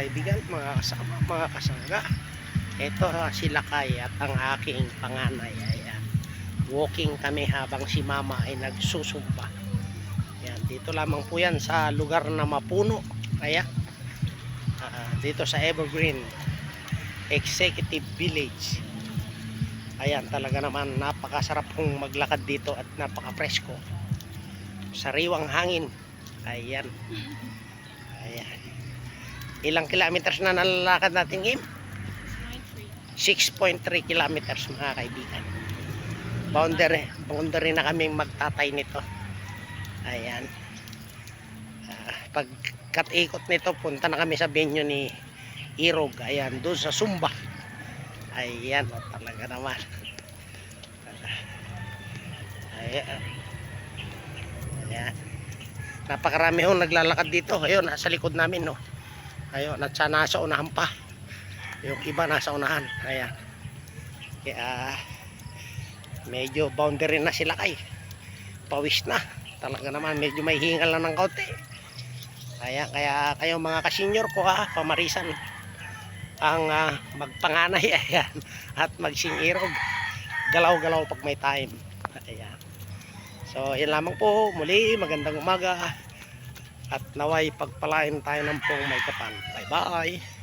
kaibigan, mga kasama, mga kasangga. Ito ah, si Lakay at ang aking panganay. Ayan. Walking kami habang si mama ay nagsusumba. Ayan, dito lamang po yan sa lugar na mapuno. Kaya, ah, dito sa Evergreen Executive Village. Ayan, talaga naman napakasarap pong maglakad dito at napaka-presko. Sariwang hangin. Ayan. Ayan. Ilang kilometers na nalalakad natin, Im? 6.3 kilometers mga kaibigan. Boundary, boundary na kami magtatay nito. Ayan. Ah, pag ikot nito, punta na kami sa venue ni Irog. Ayan, doon sa Sumba. Ayan, oh, talaga naman. Ayan. Ayan. Napakarami hong naglalakad dito. Ayun, nasa likod namin, no. Ayun, at sa nasa unahan pa. Yung iba nasa unahan. Ayan. Kaya, medyo boundary na sila kay. Pawis na. Talaga naman, medyo may hingal na ng kaunti. Ayan, kaya kayo mga kasenyor ko ha, pamarisan ang ah, magpanganay ayan at magsingirog galaw-galaw pag may time ayan so yan lamang po muli magandang umaga at naway pagpalain tayo ng pong may kapal bye bye